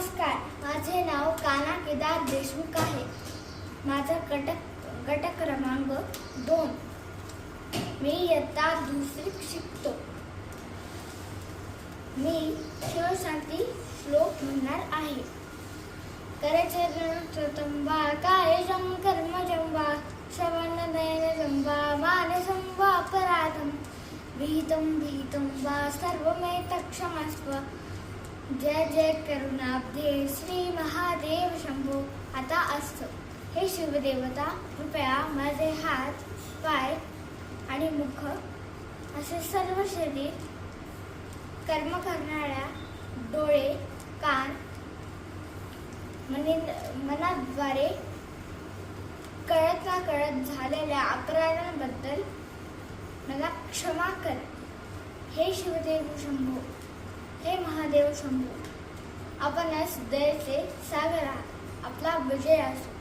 नमस्कार. माझे नाव काना केदार देशमुख आहे. माझा कटक गट क्रमांक दोन. मी इयत्ता दुसरी शिकतो. मी शिवशांती श्लोक म्हणणार आहे. करायचे चतंबा काय कर्म जंबा श्रवण नयन जंबा मान जंबा अपराधम भीतम भीतम वा सर्वमेत क्षमा जय जय करुणाब्धे श्री महादेव शंभो. आता असतं. हे शिवदेवता कृपया माझे हात पाय आणि मुख असे सर्व शरीर कर्म करणाऱ्या डोळे कान मनी मनाद्वारे कळत ना कळत झालेल्या अकरारांबद्दल मला क्षमा कर. हे शिवदेव शंभू. देव शंभू शंभो आपणच दयेचे सागर आहात. आपला विजय असो.